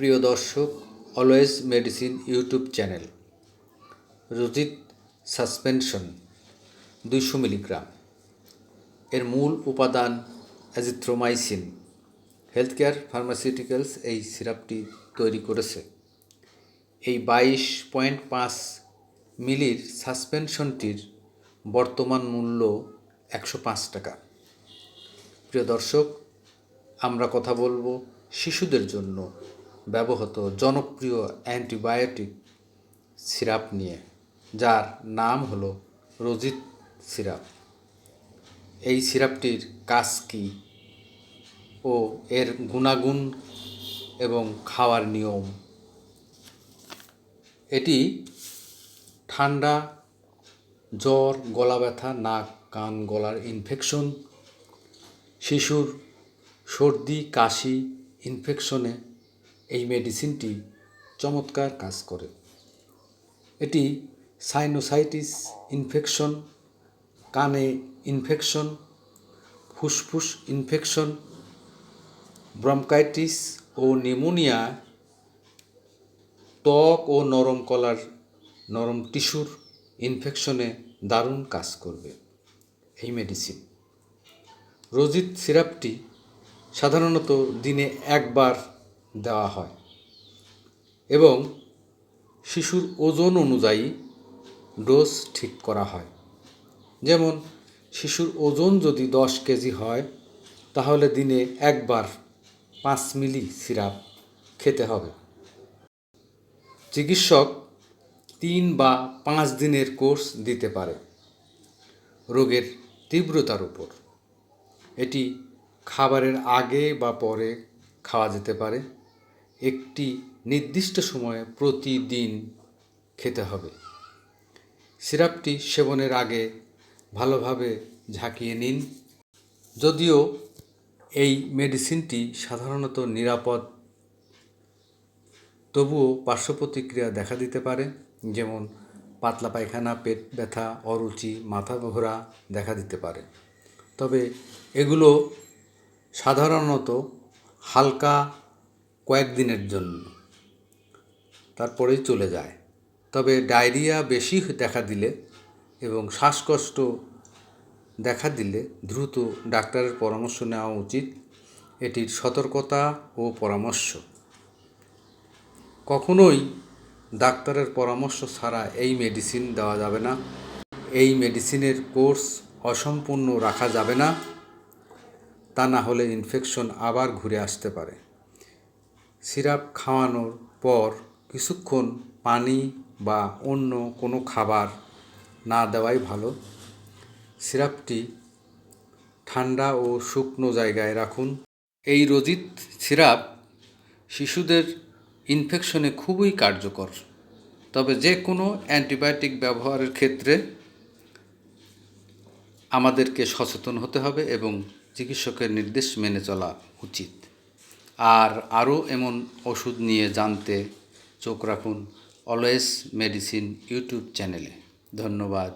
প্রিয় দর্শক, always medicine YouTube channel, রোজিত সাসপেনশন, দুইশো মিলিগ্রাম। এর মূল উপাদান অ্যাজিথ্রোমাইসিন। হেলথ কেয়ার ফার্মাসিউটিক্যালস এই সিরাপটি তৈরি করেছে। এই বাইশ পয়েন্ট পাঁচ মিলির সাসপেনশনটির বর্তমান মূল্য একশো পাঁচ টাকা। প্রিয় দর্শক, আমরা কথা বলব শিশুদের জন্য ব্যবহৃত জনপ্রিয় অ্যান্টিবায়োটিক সিরাপ নিয়ে, যার নাম হলো রোজিত সিরাপ। এই সিরাপটির কাজ কী ও এর গুণাগুণ এবং খাওয়ার নিয়ম? এটি ঠান্ডা, জ্বর, গলা ব্যথা, নাক, কান, গলার ইনফেকশন শিশুর সর্দি, কাশি ইনফেকশনে মেডিসিনটি চমৎকার কাজ করে। এটি সাইনোসাইটিস ইনফেকশন কানে ইনফেকশন ফুসফুস ইনফেকশন ব্রঙ্কাইটিস ও নিউমোনিয়া ত্বক ও নরম কলার, নরম টিস্যুর ইনফেকশনে দারুণ কাজ করবে এই মেডিসিন। রোজিত সিরাপটি সাধারণত দিনে একবার দেওয়া হয় এবং শিশুর ওজন অনুযায়ী ডোজ ঠিক করা হয়। যেমন, শিশুর ওজন যদি দশ কেজি হয়, তাহলে দিনে একবার পাঁচ মিলি সিরাপ খেতে হবে। চিকিৎসক তিন বা পাঁচ দিনের কোর্স দিতে পারে রোগের তীব্রতার উপর। এটি খাবারের আগে বা পরে খাওয়া যেতে পারে। একটি নির্দিষ্ট সময়ে প্রতিদিন খেতে হবে। সিরাপটি সেবনের আগে ভালোভাবে ঝাঁকিয়ে নিন। যদিও এই মেডিসিনটি সাধারণত নিরাপদ, তবুও পার্শ্ব প্রতিক্রিয়া দেখা দিতে পারে, যেমন পাতলা পায়খানা, পেট ব্যথা, অরুচি, মাথা ঘোরা দেখা দিতে পারে। তবে এগুলো সাধারণত হালকা কয়েকদিনের জন্য। তারপরেই চলে যায়। তবে ডায়রিয়া বেশি দেখা দিলে এবং শ্বাসকষ্ট দেখা দিলে দ্রুত ডাক্তারের পরামর্শ নেওয়া উচিত। এটির সতর্কতা ও পরামর্শ। কখনোই ডাক্তারের পরামর্শ ছাড়া এই মেডিসিন দেওয়া যাবে না। এই মেডিসিনের কোর্স অসম্পূর্ণ রাখা যাবে না। তা না হলে ইনফেকশন আবার ঘুরে আসতে পারে। সিরাপ খাওয়ানোর পর কিছুক্ষণ পানি বা অন্য কোনো খাবার না দেওয়াই ভালো। সিরাপটি ঠান্ডা ও শুকনো জায়গায় রাখুন। এই রোজিত সিরাপ শিশুদের ইনফেকশনে খুবই কার্যকর। তবে যে কোনো অ্যান্টিবায়োটিক ব্যবহারের ক্ষেত্রে আমাদেরকে সচেতন হতে হবে এবং চিকিৎসকের নির্দেশ মেনে চলা উচিত। আর আরও এমন ওষুধ নিয়ে জানতে চোখ রাখুন অলওয়েজ মেডিসিন ইউটিউব চ্যানেলে। ধন্যবাদ।